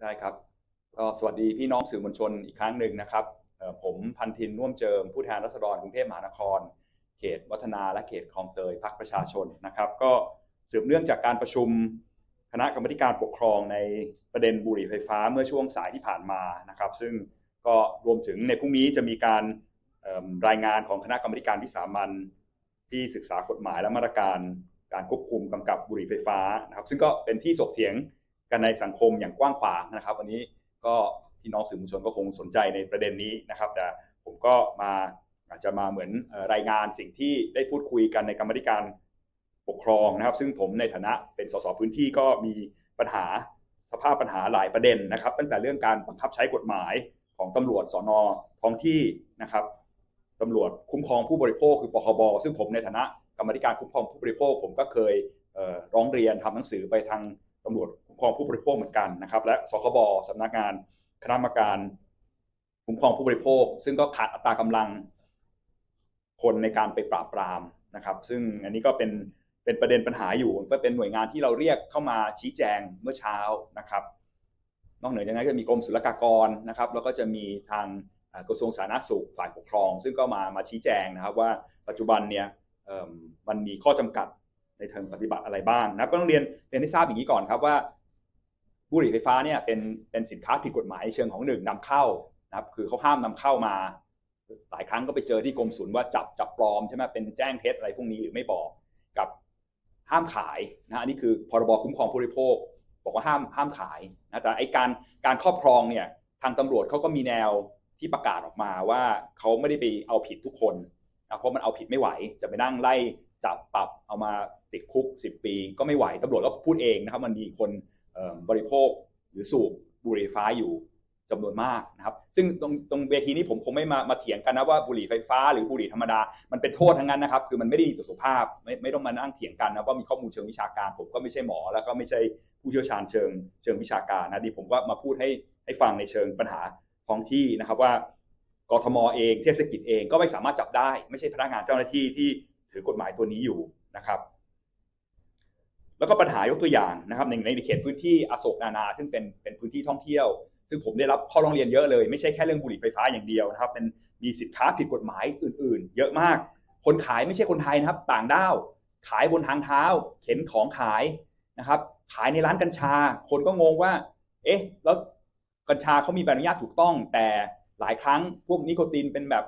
ได้ครับก็สวัสดีพี่น้องสื่อมวลชนอีกครั้งหนึ่งนะครับผมพันธินน่วมเจิมผู้แทนรัษฎรกรุงเทพมหานคร เขตวัฒนาและเขตคลองเตยพรรคประชาชนนะครับ ก็สืบเนื่องจากการประชุมคณะกรรมการปกครองในประเด็นบุหรี่ไฟฟ้าเมื่อช่วงสายที่ผ่านมานะครับ ซึ่งก็รวมถึงในพรุ่งนี้จะมีการรายงานของคณะกรรมการวิสามันที่ศึกษากฎหมายและมาตรการการควบคุมกำกับบุหรี่ไฟฟ้านะครับ ซึ่งก็เป็นที่สกเถียง กันในสังคมอย่างกว้างขวางนะครับ วันนี้ก็พี่น้องสื่อมวลชนก็คงสนใจในประเด็นนี้นะครับ แต่ผมก็มาอาจจะมาเหมือนรายงานสิ่งที่ได้พูดคุยกันในกรรมธิการปกครองนะครับ ซึ่งผมในฐานะเป็นสสพื้นที่ก็มีปัญหาสภาพปัญหาหลายประเด็นนะครับ ตั้งแต่เรื่องการบังคับใช้กฎหมายของตำรวจสอนอท้องที่นะครับตำรวจคุ้มครองผู้บริโภคคือปคบซึ่งผมในฐานะกรรมธิการคุ้มครองผู้บริโภค ผมก็เคยเร้องเรียนทำหนังสือไปทางตำรวจ คุ้มครองผู้บริโภคเหมือนกันนะครับ และสคบสำนักงานคณะกรรมการคุ้มครองผู้บริโภค ซึ่งก็ขาดอัตรากำลังคนในการไปปราบปรามนะครับ ซึ่งอันนี้ก็เป็นเป็นประเด็นปัญหาอยู่ก็เป็นหน่วยงานที่เราเรียกเข้ามาชี้แจงเมื่อเช้านะครับ นอกเหนือจากนั้นก็มีกรมศุลกากรนะครับ แล้วก็จะมีทางกระทรวงสาธารณสุขฝ่ายปกครอง ซึ่งก็มามาชี้แจงนะครับ ว่าปัจจุบันเนี่ยมันมีข้อจำกัดในเชิงปฏิบัติอะไรบ้างนะก็ต้องเรียนเรียนให้ทราบอย่างนี้ก่อนครับว่า บุหรี่ไฟฟ้าเนี่ยเป็นเป็นสินค้าผิดกฎหมายเชิงของหนึ่งนำเข้านะครับคือเขาห้ามนำเข้ามา หลายครั้งก็ไปเจอที่กรมศุลว่าจับจับปลอมใช่ไหมเป็นแจ้งเท็จอะไรพวกนี้หรือไม่บอกกับห้ามขายนะอันนี้คือพรบคุ้มครองผู้บริโภค บอกว่าห้ามห้ามขายนะแต่ไอการการครอบครองเนี่ยทางตำรวจเขาก็มีแนวที่ประกาศออกมาว่าเขาไม่ได้ไปเอาผิดทุกคนนะเพราะมันเอาผิดไม่ไหว จะไปนั่งไล่จับปรับเอามาติดคุก 10 ปี ก็ไม่ไหวตำรวจก็พูดเองนะครับมันมีคน บริโภคหรือสูบบุหรี่ไฟฟ้าอยู่จำนวนมากนะครับ ซึ่งตรงตรงเวทีนี้ผมคงไม่มามาเถียงกันนะว่าบุหรี่ไฟฟ้าหรือบุหรี่ธรรมดา มันเป็นโทษทั้งนั้นนะครับ คือมันไม่ได้ดีต่อสุขภาพ ไม่ไม่ต้องมานั่งเถียงกันนะว่ามีข้อมูลเชิงวิชาการ ผมก็ไม่ใช่หมอ แล้วก็ไม่ใช่ผู้เชี่ยวชาญเชิงเชิงวิชาการนะดีผมก็มาพูดให้ให้ฟังในเชิงปัญหาท้องที่นะครับว่ากทมเองเทศกิจเองก็ไม่สามารถจับได้ ไม่ใช่พนักงานเจ้าหน้าที่ที่ถือกฎหมายตัวนี้อยู่นะครับ แล้วก็ปัญหายกตัวอย่างนะครับในในเขตพื้นที่อโศกนานา ซึ่งเป็นเป็นพื้นที่ท่องเที่ยว ซึ่งผมได้รับข้อร้องเรียนเยอะเลย ไม่ใช่แค่เรื่องบุหรี่ไฟฟ้าอย่างเดียวนะครับเป็นมีสินค้าผิดกฎหมายอื่น ๆ เยอะมาก คนขายไม่ใช่คนไทยนะครับ ต่างด้าวขายบนทางเท้า เข็นของขายนะครับ ขายในร้านกัญชา คนก็งงว่า เอ๊ะ แล้วกัญชาเขามีใบอนุญาตถูกต้อง แต่หลายครั้งพวกนิโคตินเป็นแบบ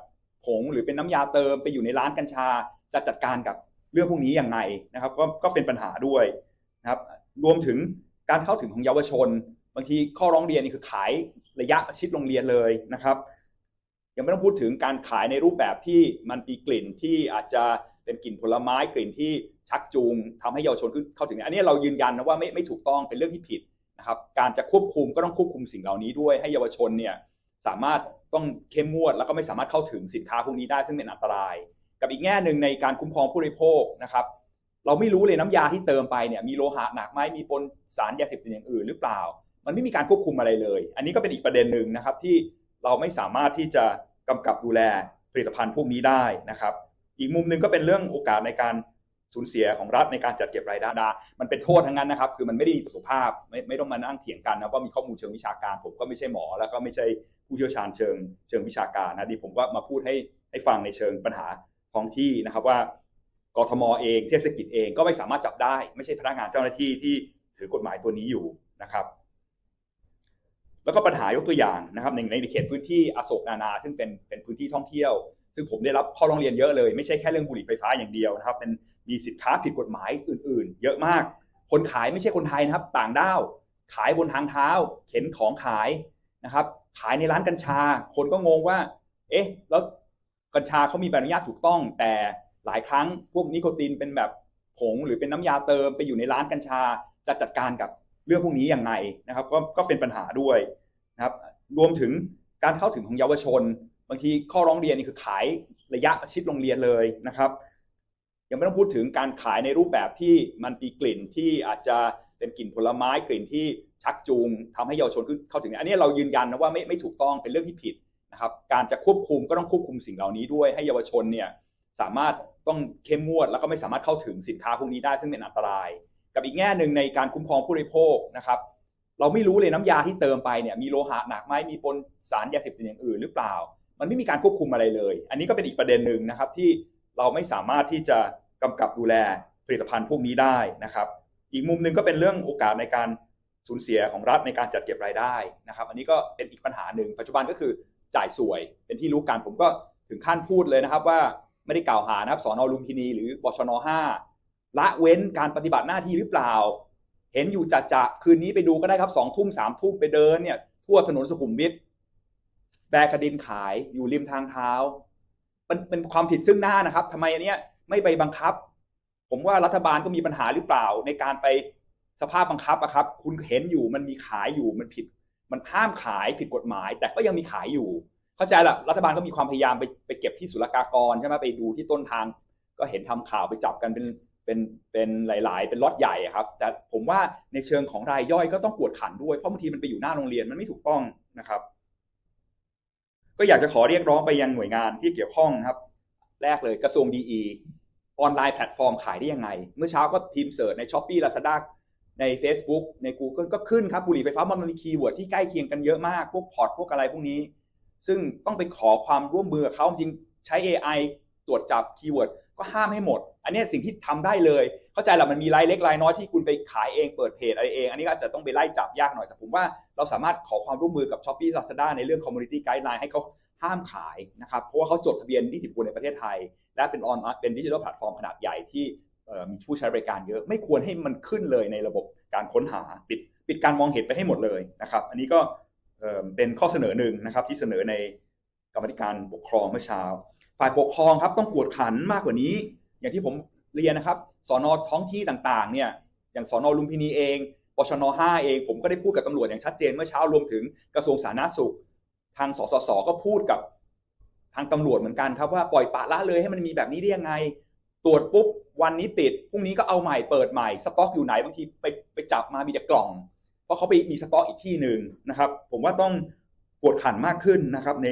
ผงหรือเป็นน้ำยาเติมไปอยู่ในร้านกัญชาจะจัดการกับ เรื่องพวกนี้ยังไงนะครับ ก็ก็เป็นปัญหาด้วยนะครับ รวมถึงการเข้าถึงของเยาวชน บางทีข้อร้องเรียนนี่คือขายระยะชิดโรงเรียนเลยนะครับ ยังไม่ต้องพูดถึงการขายในรูปแบบที่มันมีกลิ่นที่อาจจะเป็นกลิ่นผลไม้กลิ่นที่ชักจูงทำให้เยาวชนเข้าถึงอันนี้เรายืนยันนะว่าไม่ไม่ถูกต้องเป็นเรื่องที่ผิดนะครับ การจะควบคุมก็ต้องควบคุมสิ่งเหล่านี้ด้วยให้เยาวชนเนี่ยสามารถต้องเข้มงวด แล้วก็ไม่สามารถเข้าถึงสินค้าพวกนี้ได้ซึ่งเป็นอันตราย กับอีกแง่หนึ่งในการคุ้มครองผู้บริโภคนะครับ เราไม่รู้เลยน้ำยาที่เติมไปเนี่ยมีโลหะหนักไหมมีปนสารยาเสพติดอย่างอื่นหรือเปล่า มันไม่มีการควบคุมอะไรเลย อันนี้ก็เป็นอีกประเด็นหนึ่งนะครับที่เราไม่สามารถที่จะกำกับดูแลผลิตภัณฑ์พวกนี้ได้นะครับ อีกมุมหนึ่งก็เป็นเรื่องโอกาสในการสูญเสียของรัฐในการจัดเก็บรายได้ มันเป็นโทษทั้งนั้นนะครับ คือมันไม่ได้ดีสุภาพ ไม่ไม่ต้องมานั่งเถียงกันนะว่ามีข้อมูลเชิงวิชาการ ผมก็ไม่ใช่หมอ แล้วก็ไม่ใช่ผู้เชี่ยวชาญเชิงเชิงวิชาการนะ ดีผมก็มาพูดให้ให้ฟังในเชิงปัญหา ท้องที่นะครับว่ากทมเองเทศกิจเองก็ไม่สามารถจับได้ ไม่ใช่พนักงานเจ้าหน้าที่ที่ถือกฎหมายตัวนี้อยู่นะครับ แล้วก็ปัญหายกตัวอย่างนะครับในในเขตพื้นที่อโศกนานา ซึ่งเป็นเป็นพื้นที่ท่องเที่ยว ซึ่งผมได้รับข้อร้องเรียนเยอะเลย ไม่ใช่แค่เรื่องบุหรี่ไฟฟ้าอย่างเดียวนะครับ เป็นมีสินค้าผิดกฎหมายอื่น ๆ เยอะมาก คนขายไม่ใช่คนไทยนะครับ ต่างด้าวขายบนทางเท้า เข็นของขายนะครับ ขายในร้านกัญชา คนก็งงว่า เอ๊ะ แล้ว กัญชาเขามีใบอนุญาตถูกต้อง แต่หลายครั้งพวกนิโคตินเป็นแบบผงหรือเป็นน้ำยาเติมไปอยู่ในร้านกัญชาจะจัดการกับเรื่องพวกนี้อยังไงนะครับ ก็ก็เป็นปัญหาด้วยนะครับ รวมถึงการเข้าถึงของเยาวชน บางทีข้อร้องเรียนนี่คือขายระยะชิดโรงเรียนเลยนะครับยังไม่ต้องพูดถึงการขายในรูปแบบที่มันมีกลิ่นที่อาจจะเป็นกลิ่นผลไม้กลิ่นที่ชักจูงทำให้เยาวชนเข้าถึง อันนี้เรายืนยันนะว่าไม่ไม่ถูกต้องเป็นเรื่องที่ผิด นะครับการจะควบคุมก็ต้องควบคุมสิ่งเหล่านี้ด้วยให้เยาวชนเนี่ยสามารถต้องเข้มงวดแล้วก็ไม่สามารถเข้าถึงสินค้าพวกนี้ได้ซึ่งเป็นอันตราย กับอีกแง่หนึ่งในการคุ้มครองผู้บริโภคนะครับเราไม่รู้เลยน้ำยาที่เติมไปเนี่ยมีโลหะหนักไหมมีปนสารยาเสพติดอย่างอื่นหรือเปล่า มันไม่มีการควบคุมอะไรเลย อันนี้ก็เป็นอีกประเด็นหนึ่งนะครับที่เราไม่สามารถที่จะกำกับดูแลผลิตภัณฑ์พวกนี้ได้นะครับ อีกมุมหนึ่งก็เป็นเรื่องโอกาสในการสูญเสียของรัฐในการจัดเก็บรายได้นะครับ อันนี้ก็เป็นอีกปัญหาหนึ่งปัจจุบันก็คือ จ่ายสวย เป็นที่รู้กันผมก็ถึงขั้นพูดเลยนะครับ ว่าไม่ได้กล่าวหานะครับสอนอลุมพินี หรือบชน5ละเว้นการปฏิบัติหน้าที่หรือเปล่า เห็นอยู่จัดจะคืนนี้ไปดูก็ได้ครับสองทุ่มสามทุ่มไปเดินเนี่ยทั่วถนนสุขุมวิทแบกกระดินขายอยู่ริมทางเท้ามันเป็นความผิดซึ่งหน้านะครับทำไมอันเนี้ยไม่ไปบังคับ ผมว่ารัฐบาลก็มีปัญหาหรือเปล่า ในการไปสภาพบังคับอะครับ คุณเห็นอยู่มันมีขายอยู่มันผิด มันห้ามขายผิดกฎหมาย แต่ก็ยังมีขายอยู่ เข้าใจละรัฐบาลก็มีความพยายามไปไปเก็บที่ศุลกากรใช่ไหมไปดูที่ต้นทาง ก็เห็นทำข่าวไปจับกันเป็นเป็นเป็นหลาย ๆ เป็นล็อตใหญ่ครับ แต่ผมว่าในเชิงของรายย่อยก็ต้องกวดขันด้วยเพราะบางทีมันไปอยู่หน้าโรงเรียนมันไม่ถูกต้องนะครับ ก็อยากจะขอเรียกร้องไปยังหน่วยงานที่เกี่ยวข้องครับ แรกเลยกระทรวงดีออนไลน์แพลตฟอร์มขายได้ยังไง เมื่อเช้าก็พิมพ์เสิร์ชใน s h อ p e e Lazada ใน Facebook ใน Google ก็ขึ้นครับบุหรี่ไฟฟ้ามันมีคีย์เวิร์ดที่ใกล้เคียงกันเยอะมาก พวกพอร์ตพวกอะไรพวกนี้ ซึ่งต้องไปขอความร่วมมือกับเขาจริงใช้ AI ตรวจจับคีย์เวิร์ดก็ห้ามให้หมด อันนี้สิ่งที่ทำได้เลย เข้าใจแหละมันมีรายเล็กรายน้อยที่คุณไปขายเองเปิดเพจอะไรเอง อันนี้ก็อาจจะต้องไปไล่จับยากหน่อย แต่ผมว่าเราสามารถขอความร่วมมือกับ s h อ p e e Lazada ในเรื่อง Community Guideline ให้เขาห้ามขายนะครับ เพราะว่าเขาจดทะเบียนนิติบุคคลในประเทศไทย และเป็นออนเป็นดิจิทัลแพลตฟอร์มขนาดใหญ่ที่ มีผู้ใช้บริการเยอะไม่ควรให้มันขึ้นเลยในระบบการค้นหาปิดปิดการมองเห็นไปให้หมดเลยนะครับ อันนี้ก็เป็นข้อเสนอหนึ่งนะครับ ที่เสนอในกรรมธิการปกครองเมื่อเช้า ฝ่ายปกครองครับต้องกวดขันมากกว่านี้ อย่างที่ผมเรียนนะครับสอนอท้องที่ต่างๆเนี่ยอย่างสอนอลุมพินีเองปชน5เองผมก็ได้พูดกับตำรวจอย่างชัดเจนเมื่อเช้ารวมถึงกระทรวงสาธารณสุข ทางสสสก็พูดกับทางตำรวจเหมือนกันครับว่าปล่อยปะละเลยให้มันมีแบบนี้ได้ยังไง ตรวจปุ๊บวันนี้ติดพรุ่งนี้ก็เอาใหม่เปิดใหม่สต็อกอยู่ไหนบางทีไปไปจับมามีแต่กล่อง เพราะเขาไปมีสต็อกอีกที่หนึ่งนะครับ ผมว่าต้องกวดขันมากขึ้นนะครับ ใน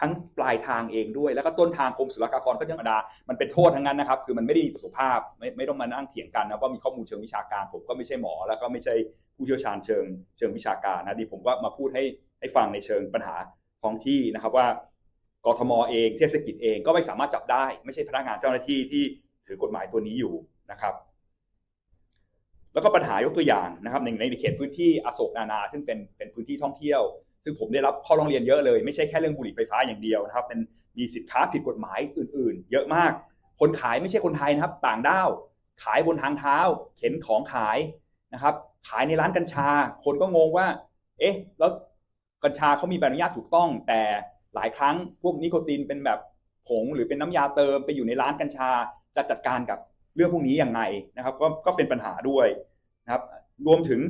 ทั้งปลายทางเองด้วย แล้วก็ต้นทางกรมศุลกากรก็ธรรมดา มันเป็นโทษทั้งนั้นนะครับ คือมันไม่ได้ดีสุขภาพไม่ไม่ต้องมานั่งเถียงกันนะว่ามีข้อมูลเชิงวิชาการ ผมก็ไม่ใช่หมอ แล้วก็ไม่ใช่ผู้เชี่ยวชาญเชิงเชิงวิชาการนะดีผมก็มาพูดให้ให้ฟังในเชิงปัญหาท้องที่นะครับว่า กทมเองเทศกิจเองก็ไม่สามารถจับได้ ไม่ใช่พนักงานเจ้าหน้าที่ที่ถือกฎหมายตัวนี้อยู่นะครับ แล้วก็ปัญหายกตัวอย่างนะครับในในเขตพื้นที่อโศกนานา ซึ่งเป็นเป็นพื้นที่ท่องเที่ยว ซึ่งผมได้รับข้อร้องเรียนเยอะเลยไม่ใช่แค่เรื่องบุหรี่ไฟฟ้าอย่างเดียวนะครับ เป็นมีสินค้าผิดกฎหมายอื่น ๆ เยอะมาก คนขายไม่ใช่คนไทยนะครับ ต่างด้าวขายบนทางเท้า เข็นของขายนะครับ ขายในร้านกัญชา คนก็งงว่า เอ๊ะ แล้วกัญชาเขามีใบอนุญาตถูกต้องแต่ หลายครั้งพวกนิโคตินเป็นแบบผงหรือเป็นน้ำยาเติมไปอยู่ในร้านกัญชาจะจัดการกับเรื่องพวกนี้อย่างไรนะครับ ก็ก็เป็นปัญหาด้วยนะครับ รวมถึง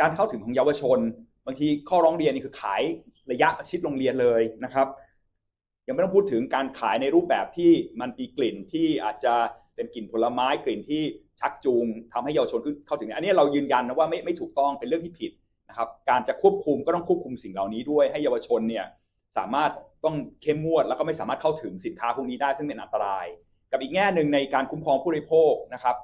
การเข้าถึงของเยาวชน บางทีข้อร้องเรียนนี่คือขายระยะชิดโรงเรียนเลยนะครับ ยังไม่ต้องพูดถึงการขายในรูปแบบที่มันมีกลิ่นที่อาจจะเป็นกลิ่นผลไม้กลิ่นที่ชักจูงทำให้เยาวชนเข้าถึงอันนี้เรายืนยันนะว่าไม่ไม่ถูกต้องเป็นเรื่องที่ผิดนะครับ การจะควบคุมก็ต้องควบคุมสิ่งเหล่านี้ด้วยให้เยาวชนเนี่ยสามารถ ต้องเข้มงวดแล้วก็ไม่สามารถเข้าถึงสินค้าพวกนี้ได้ซึ่งเป็นอันตราย กับอีกแง่หนึ่งในการคุ้มครองผู้บริโภคนะครับ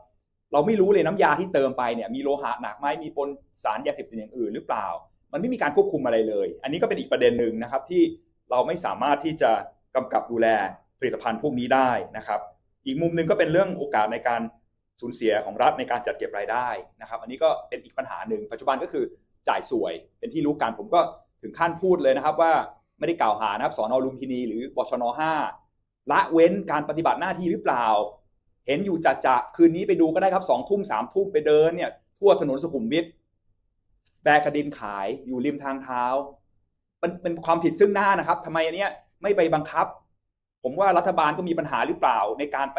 เราไม่รู้เลยน้ำยาที่เติมไปเนี่ยมีโลหะหนักไหมมีปนสารยาเสพติดอย่างอื่นหรือเปล่า มันไม่มีการควบคุมอะไรเลย อันนี้ก็เป็นอีกประเด็นหนึ่งนะครับที่เราไม่สามารถที่จะกำกับดูแลผลิตภัณฑ์พวกนี้ได้นะครับ อีกมุมหนึ่งก็เป็นเรื่องโอกาสในการสูญเสียของรัฐในการจัดเก็บรายได้นะครับ อันนี้ก็เป็นอีกปัญหาหนึ่งปัจจุบันก็คือจ่ายสวยเป็นที่รู้กันผมก็ถึงขั้นพูดเลยนะครับว่า ไม่ได้กล่าวหานะครับสอนอลุมพินีหรือบชน5ละเว้นการปฏิบัติหน้าที่หรือเปล่า เห็นอยู่จัดจะคืนนี้ไปดูก็ได้ครับสองทุ่มสามทุ่มไปเดินเนี่ยทั่วถนนสุขุมวิทแบกระดินขายอยู่ริมทางเท้ามันเป็นความผิดซึ่งหน้านะครับทำไมอันเนี้ยไม่ไปบังคับ ผมว่ารัฐบาลก็มีปัญหาหรือเปล่า ในการไป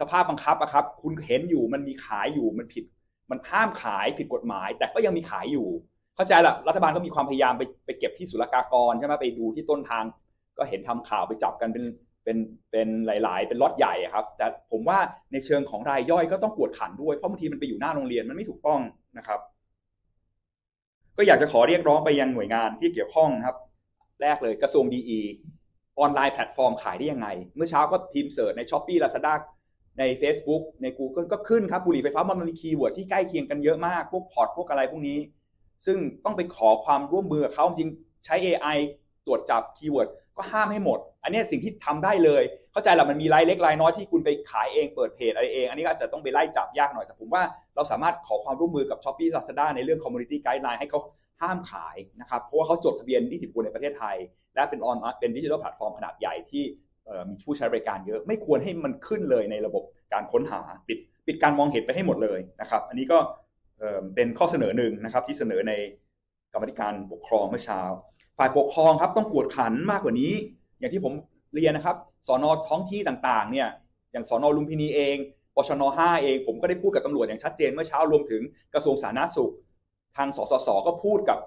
สภาพบังคับอะครับ คุณเห็นอยู่มันมีขายอยู่มันผิด มันห้ามขายผิดกฎหมาย แต่ก็ยังมีขายอยู่ เข้าใจละรัฐบาลก็มีความพยายามไปไปเก็บที่ศุลกากรใช่ไหมไปดูที่ต้นทาง ก็เห็นทำข่าวไปจับกันเป็นเป็นเป็นหลาย ๆ เป็นล็อตใหญ่ครับ แต่ผมว่าในเชิงของรายย่อยก็ต้องกวดขันด้วยเพราะบางทีมันไปอยู่หน้าโรงเรียนมันไม่ถูกต้องนะครับ ก็อยากจะขอเรียกร้องไปยังหน่วยงานที่เกี่ยวข้องครับ แรกเลยกระทรวงดีออนไลน์แพลตฟอร์มขายได้ยังไง เมื่อเช้าก็พิมพ์เสิร์ชใน s h อ p e e Lazada ใน Facebook ใน Google ก็ขึ้นครับบุหรี่ไฟฟ้ามันมีคีย์เวิร์ดที่ใกล้เคียงกันเยอะมาก พวกพอร์ตพวกอะไรพวกนี้ ซึ่งต้องไปขอความร่วมมือกับเขาจริงใช้ AI ตรวจจับคีย์เวิร์ดก็ห้ามให้หมด อันนี้สิ่งที่ทำได้เลย เข้าใจแหละมันมีรายเล็กรายน้อยที่คุณไปขายเองเปิดเพจอะไรเอง อันนี้ก็อาจจะต้องไปไล่จับยากหน่อยแต่ผมว่าเราสามารถขอความร่วมมือกับ s h อ p e e Lazada ในเรื่อง Community Guideline ให้เขาห้ามขายนะครับ เพราะว่าเขาจดทะเบียนนิติบุคคลในประเทศไทย และเป็นออนเป็นดิจิทัลแพลตฟอร์มขนาดใหญ่ที่มีผู้ใช้บริการเยอะ ไม่ควรให้มันขึ้นเลยในระบบการค้นหาปิดปิดการมองเห็นไปให้หมดเลยนะครับ อันนี้ก็ เป็นข้อเสนอหนึ่งนะครับ ที่เสนอในกรรมธิการปกครองเมื่อเช้า ฝ่ายปกครองครับต้องกวดขันมากกว่านี้ อย่างที่ผมเรียนนะครับสอนอท้องที่ต่างๆ เนี่ยอย่างสอนอลุมพินีเองปชน5เองผมก็ได้พูดกับตำรวจอย่างชัดเจนเมื่อเช้ารวมถึงกระทรวงสาธารณสุข ทางสสสก็พูดกับ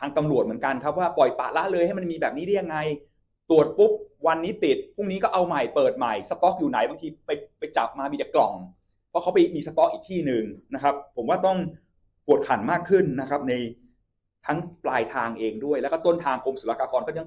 ทางตำรวจเหมือนกันครับว่าปล่อยปะละเลยให้มันมีแบบนี้ได้ยังไง ตรวจปุ๊บวันนี้ติดพรุ่งนี้ก็เอาใหม่เปิดใหม่สต็อกอยู่ไหนบางทีไปไปจับมามีแต่กล่อง เพราะเขาไปมีสต็อกอีกที่หนึ่งนะครับ ผมว่าต้องกวดขันมากขึ้นนะครับในทั้งปลายทางเองด้วย แล้วก็ต้นทางกรมศุลกากรก็ยัง